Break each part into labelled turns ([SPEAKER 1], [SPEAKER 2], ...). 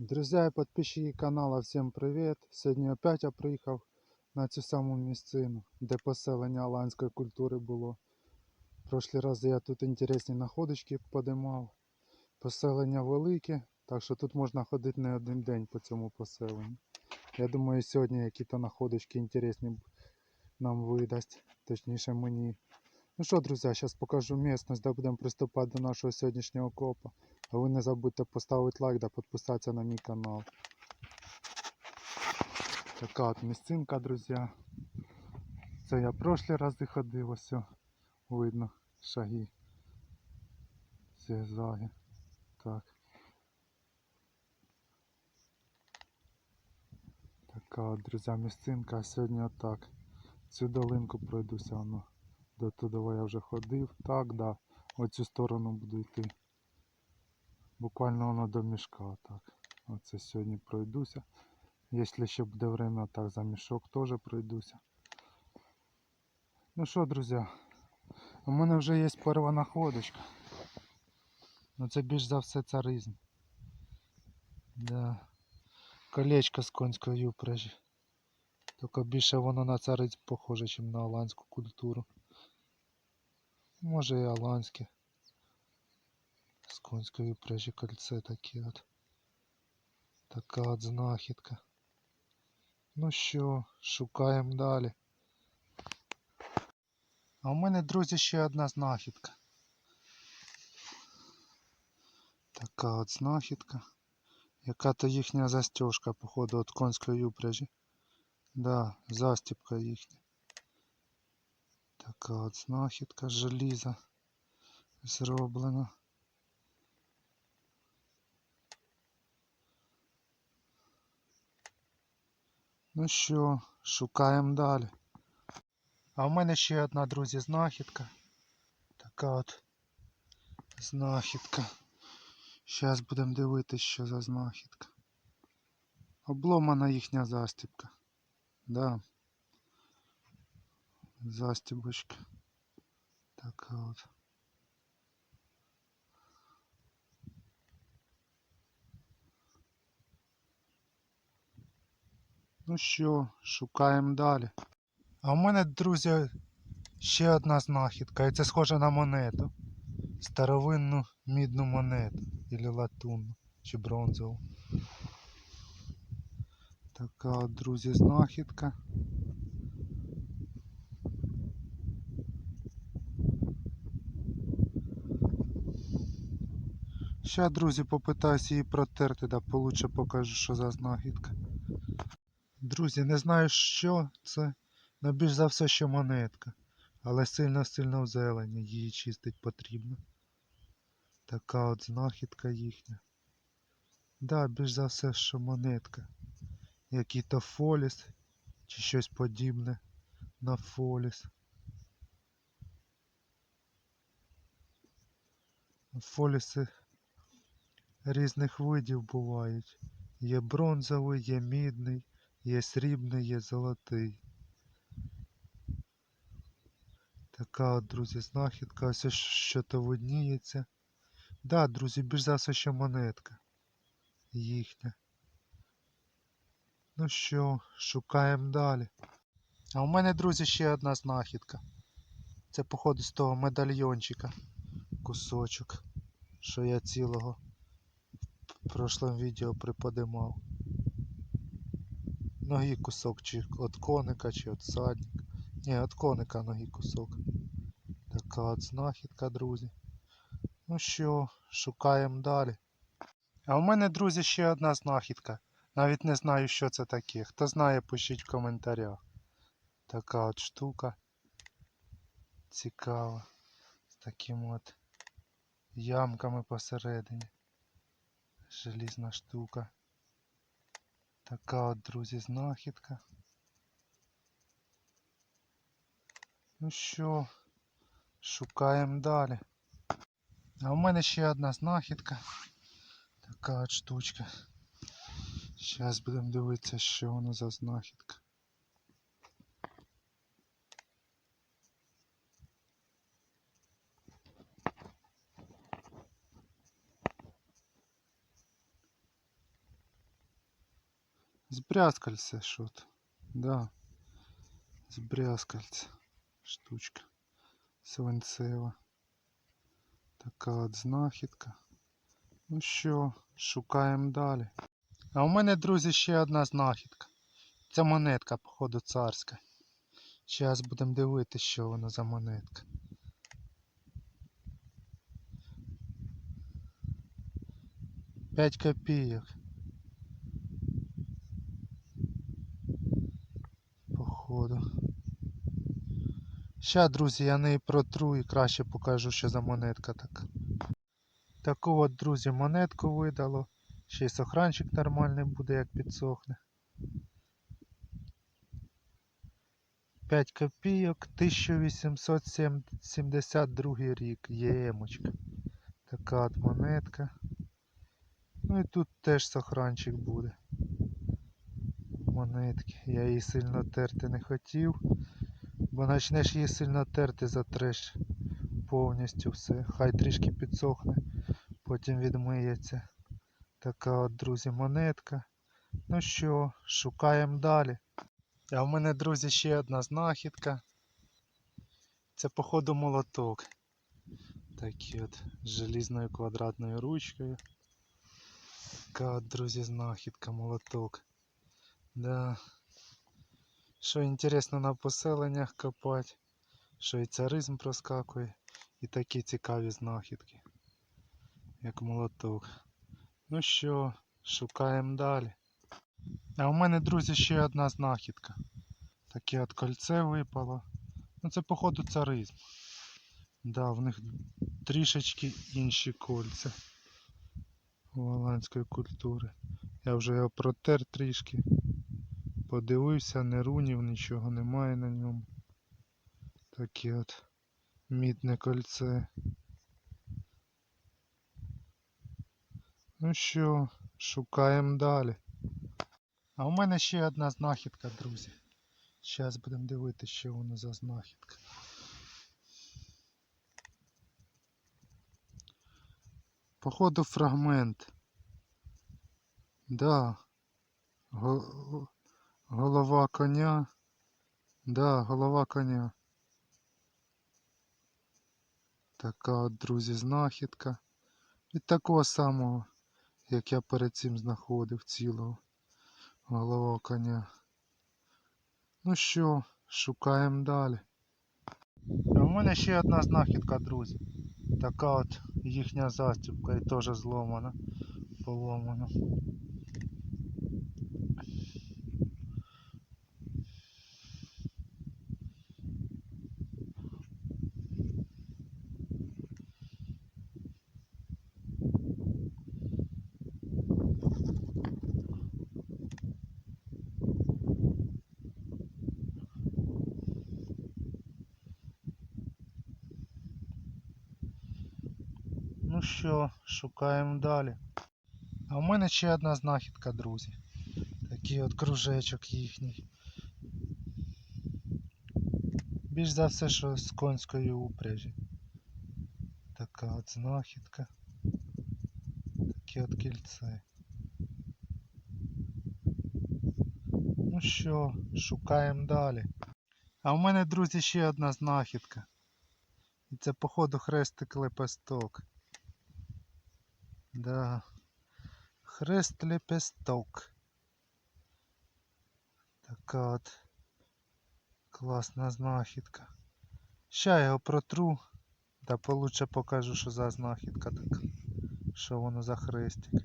[SPEAKER 1] Друзья и подписчики канала, всім привіт! Сьогодні опять я приїхав на цю саму місцину, де поселення аланської культури було. Прошлі рази я тут інтересні находочки подимав. Поселення велике, так що тут можна ходити не один день по цьому поселенню. Я думаю, сьогодні якісь находочки інтересні нам видасть, точніше мені. Ну що, друзі, зараз покажу місцевість, де будемо приступати до нашого сьогоднішнього копа. А ви не забудьте поставити лайк та підписатися на мій канал. Така от місцинка, друзі. Це я прошлі рази ходив, ось видно шаги. Зігзаги. Так. Така от, друзі, місцинка. А сьогодні отак. Цю долинку пройдуся воно. До туди я вже ходив. Так, да. Оцю сторону буду йти. Буквально воно до мішка. Так. Оце сьогодні пройдуся. Якщо ще буде время, так за мішок теж пройдуся. Ну що, друзі, у мене вже є перша находочка. Ну це більш за все царизм. Да. Колечко з конської упряжі. Тільки більше воно на царизм похоже, ніж на аланську культуру. Може і аланське. З конської упряжі кольце таке от. Така от знахідка. Ну що, шукаємо далі. А у мене, друзі, ще одна знахідка. Така от знахідка. Яка то їхня застежка, походу, від конської упряжі. Да, застіпка їхня. Така от знахідка желіза зроблена. Ну що, шукаємо далі. А в мене ще одна, друзі, знахідка. Така от знахідка. Зараз будемо дивитися, що за знахідка. Обломана їхня застібка. Да. Застібочка. Така от. Ну що, шукаємо далі. А в мене, друзі, ще одна знахідка, і це схоже на монету. Старовинну мідну монету. Или латунну, чи бронзову. Така от, друзі, знахідка. Ще, друзі, попитаюся її протерти, да получше покажу, що за знахідка. Друзі, не знаю, що це, але більш за все, що монетка. Але сильно-сильно в зелені, її чистить потрібно. Така от знахідка їхня. Да, більш за все, що монетка. Який то фоліс чи щось подібне на фоліс. Фоліси різних видів бувають. Є бронзовий, є мідний, є срібний, є золотий. Така от, друзі, знахідка. Ось що то видніється. Да, друзі, більш за все, що монетка їхня. Ну що, шукаємо далі. А у мене, друзі, ще одна знахідка. Це, походу, з того медальйончика. Кусочок, що я цілого в прошлому відео приподимав. Ноги кусок, чи від коника, чи від садника. Ні, від коника ноги кусок. Така от знахідка, друзі. Ну що, шукаємо далі. А у мене, друзі, ще одна знахідка. Навіть не знаю, що це таке. Хто знає, пишіть в коментарях. Така от штука. Цікава. З таким от ямками посередині. Желізна штука. Така от, друзі, знахідка. Ну що, шукаємо далі. А у мене ще одна знахідка. Така от штучка. Зараз будемо дивитися, що воно за знахідка. Збрязкальце що-то. Да. Збрязкальце. Штучка. Свинцева. Така от знахідка. Ну що, шукаємо далі. А у мене, друзі, ще одна знахідка. Це монетка, походу, царська. Зараз будемо дивитися, що воно за монетка. П'ять копійок. Походу. Ща, друзі, я неї протру і краще покажу, що за монетка така. Таку от, друзі, монетку видало. Ще й сохранчик нормальний буде, як підсохне. 5 копійок, 1872 рік, ємочка. Така от монетка. Ну і тут теж сохранчик буде. Монетки. Я її сильно терти не хотів. Бо почнеш її сильно терти, затреш повністю все. Хай трішки підсохне, потім відмиється. Така от, друзі, монетка. Ну що, шукаємо далі. А в мене, друзі, ще одна знахідка. Це, походу, молоток. Такий от з желізною квадратною ручкою. Така от, друзі, знахідка, молоток. Да. Що інтересно на поселеннях копати, що і царизм проскакує, і такі цікаві знахідки, як молоток. Ну що, шукаємо далі. А у мене, друзі, ще одна знахідка. Таке от кольце випало. Ну це походу царизм. Да, в них трішечки інші кольця голландської культури. Я вже його протер трішки. Подивився, не рунів, нічого немає на ньому. Таке от мідне кольце. Ну що, шукаємо далі. А у мене ще одна знахідка, друзі. Зараз будемо дивитися, що воно за знахідка. Походу фрагмент. Да. Голова коня. Да, голова коня. Така от, друзі, знахідка. Від такого самого, як я перед цим знаходив цілого. Голова коня. Ну що, шукаємо далі. В мене ще одна знахідка, друзі. Така от їхня застібка і теж зломана, поломана. Ну що, шукаємо далі. А в мене ще одна знахідка, друзі. Такий от кружечок їхній. Більш за все, що з конської упряжі. Така от знахідка. Таке от кільце. Ну що, шукаємо далі. А в мене, друзі, ще одна знахідка. І це, походу, хрестик лепесток. Да. Хрест лепесток. Така от класна знахідка. Ща я його протру, та получше покажу, що за знахідка така. Що воно за хрестик.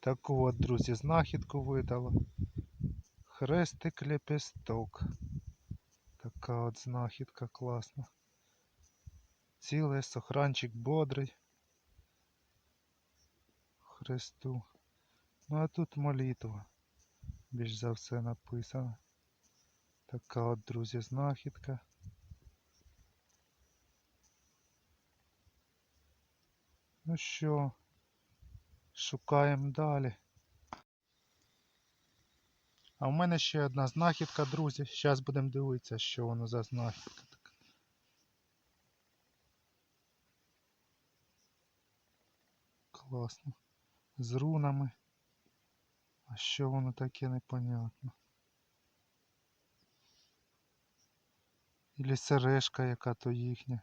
[SPEAKER 1] Таку от, друзі, знахідку видало. Хрестик лепесток. Така от знахідка класна. Цілий сохранчик бодрий. Христу. Ну а тут молитва. Більш за все написано. Така от, друзі, знахідка. Ну що, шукаємо далі. А в мене ще одна знахідка, друзі. Зараз будемо дивитися, що воно за знахідка така. Класно. З рунами. А що воно таке непонятно? Ілі сережка яка то їхня.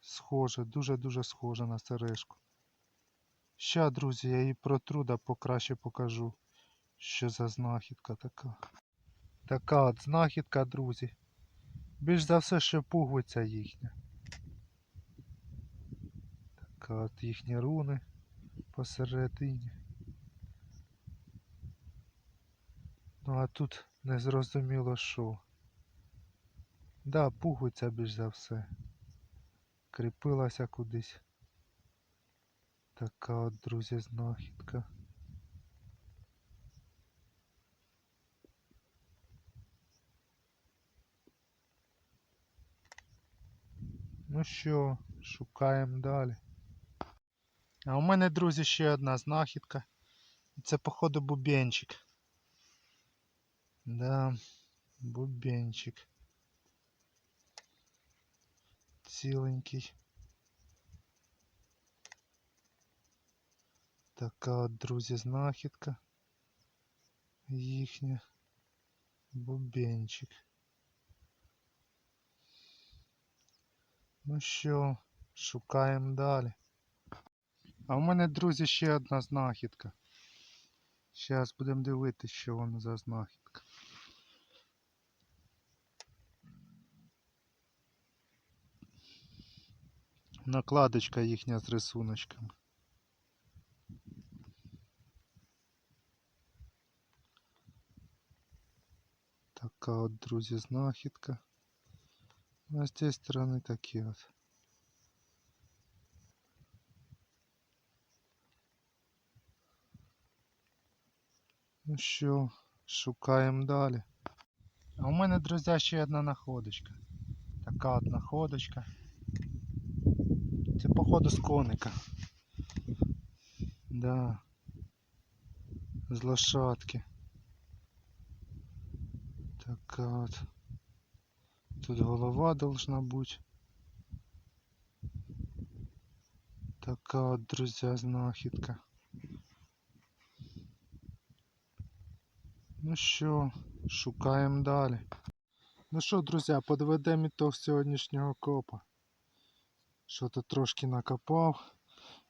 [SPEAKER 1] Схоже, дуже-дуже схоже на сережку. Ща, друзі, я її протру да покраще покажу, що за знахідка така. Така от знахідка, друзі. Більш за все, що пуговиця їхня. Така от їхні руни посередині. Ну а тут незрозуміло що. Да, пуговиця більш за все. Кріпилася кудись. Така от, друзі, знахідка. Ну що, шукаємо далі. А у мене, друзі, ще одна знахідка. Це, походу, бубенчик. Да, бубенчик. Ціленький. Така от, друзі, знахідка. Їхня. Бубенчик. Ну що, шукаємо далі. А в мене, друзі, ще одна знахідка. Зараз будемо дивитися, що воно за знахідка. Накладочка їхня з рисуночками. Така от, друзі, знахідка. А з цієї сторони такі от. Ну що, шукаємо далі. А у мене, друзі, ще одна находочка. Така от находочка. Це походу з коника. Да. З лошадки. Така от. Тут голова должна бути. Така от, друзі, знахідка. Ну що, шукаємо далі. Ну що, друзі, подведемо ітог сьогоднішнього копа. Що то трошки накопав.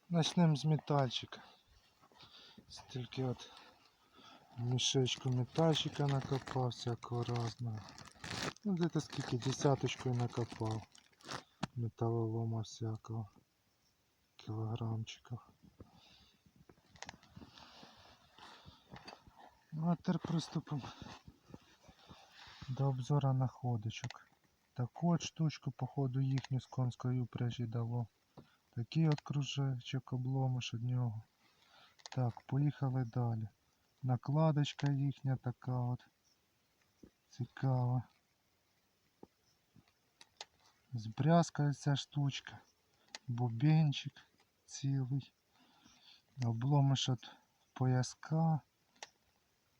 [SPEAKER 1] Начнемо з метальчика. Стільки от мішечку метальчика накопав всякого разного. Ну где-то скільки десяточкою накопав. Металолома всякого. Кілограмчиків. Ну а тепер приступимо до обзора находочок. Таку от штучку, походу, їхню з конської упряжі дало. Такий от кружечок обломиш від нього. Так, поїхали далі. Накладочка їхня така от. Цікава. Збрязкає штучка. Бубенчик цілий. Обломиш від пояска.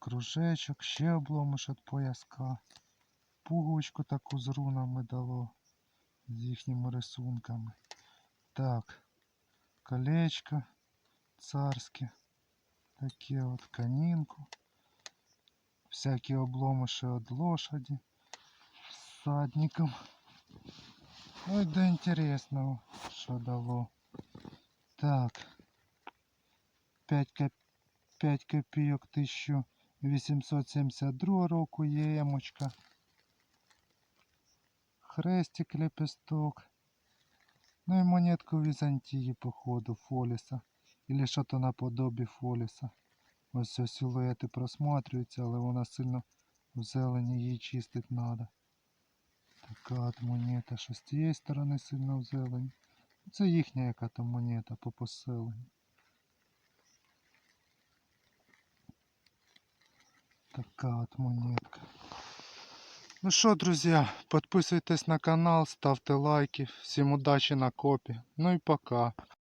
[SPEAKER 1] кружечок, ще обломиш від пояска. пуговочку таку з рунами дало. З їхніми рисунками. Так, колечко царське. Таке от канінку. Всякі обломиші від лошаді. З садником. Ну, Ой, до інтересного, що дало. Так. 5 копійок 1000 872 року є емочка. Хрестик лепесток. Ну і монетку Візантії, походу, Фоліса. Или що то наподобі Фоліса. Ось все силуети просматрюються, але вона сильно в зелені її чистить треба. Така от монета, що з тієї сторони сильно в зелені. Це їхня яка-то монета по поселенню. Така от монетка. Ну що, друзі, підписуйтесь на канал, ставте лайки. Всім удачі на копі. Ну і пока.